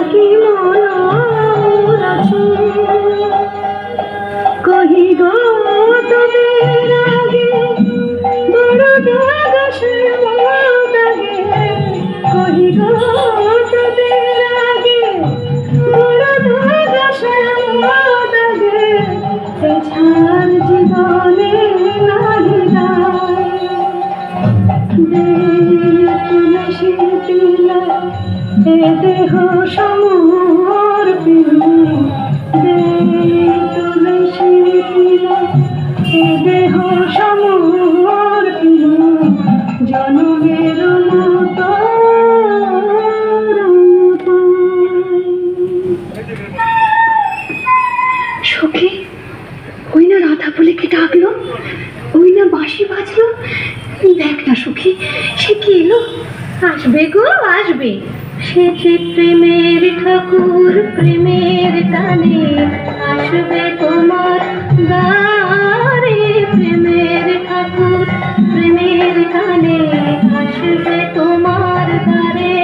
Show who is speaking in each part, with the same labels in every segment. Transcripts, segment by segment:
Speaker 1: ডাকি মন আছে কহি গো তোদের আগে বড় দাগ সে দাগে কহি গো তোদের আগে বড় দাগ সে দাগে এছাড় ওই না বাঁশি বাজলো? দেখ না সখী, সে কি এলো? আসবে গো, আসবে। সে যে প্রেমের ঠাকুর, প্রেমের টানে আসবে তোমার দ্বারে। প্রেমের ঠাকুর, প্রেমের টানে আসবে তোমার দারে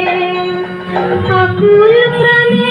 Speaker 1: আকুল প্রাণে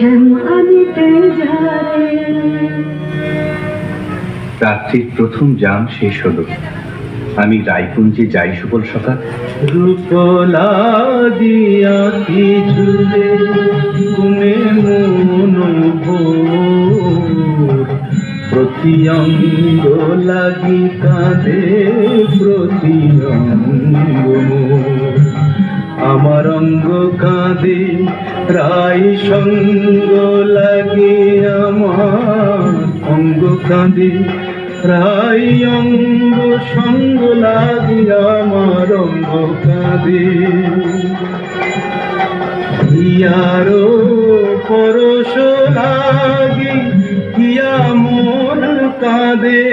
Speaker 1: শ্যাম আনিতে যারে
Speaker 2: রাত্রির প্রথম জাম শেষ হলো। আমি রায়কুঞ্জে যাই সুবল সকাল।
Speaker 3: রূপলা দিয়া কি ঝুলে গুনে মন প্রতি অঙ্গ লাগি কাঁদে প্রতি অঙ্গ। আমার অঙ্গ কাঁদে রাই সঙ্গ লাগে আমার অঙ্গ কাঁদে রাই অঙ্গ সঙ্গ লাগে আমার অঙ্গ কাঁদে ইয়ারো পরশ লাগি কিয়া মন কাঁদে।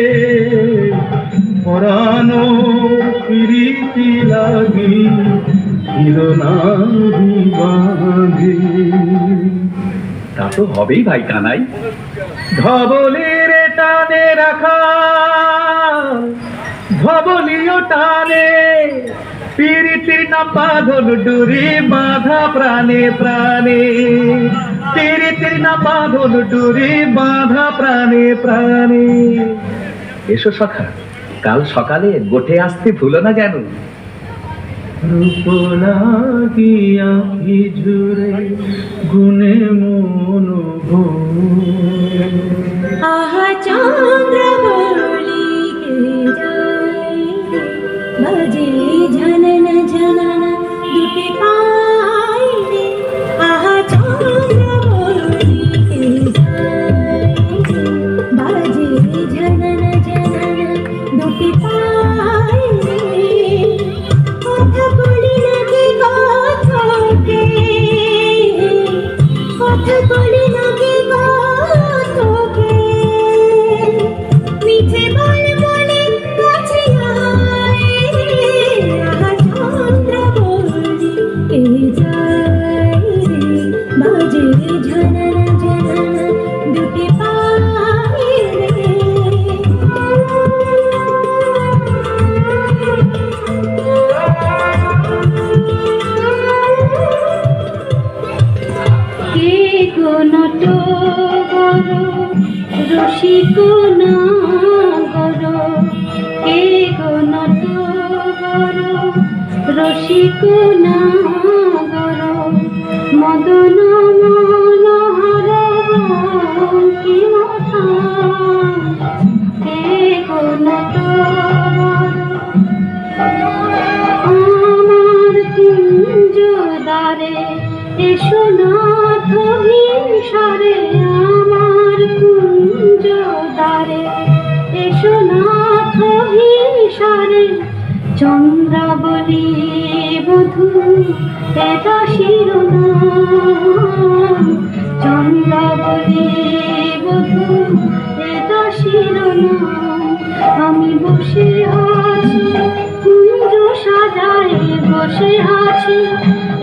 Speaker 3: পরানো প্রীতি লাগি
Speaker 2: তা তো হবেই ভাই কানাই।
Speaker 3: ধবলের টানে রাখা, ধবলিও টানে, পিরিতির না বাঁধন ডুরি, বাঁধা প্রাণে প্রাণে। পিরিতির না বাঁধন ডুরি, বাঁধা প্রাণে প্রাণে।
Speaker 2: এসো সখা, কাল সকালে গোটে আসতে ভুলো না যেন
Speaker 3: রূপলা গিয়া ঝুরে গুনে মন
Speaker 1: আহা চন্দ্র কোনট গর রসিক নাগর কে কোনট গর রসিক নাগর মদন মনোহর কি মথা তো বধূ এটা শিরোনাম, চন্দ্রাবলী বধূ এটা শিরোনাম। আমি বসে আছি, কুঞ্জ সাজায় বসে আছি।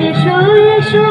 Speaker 1: এসো এসো।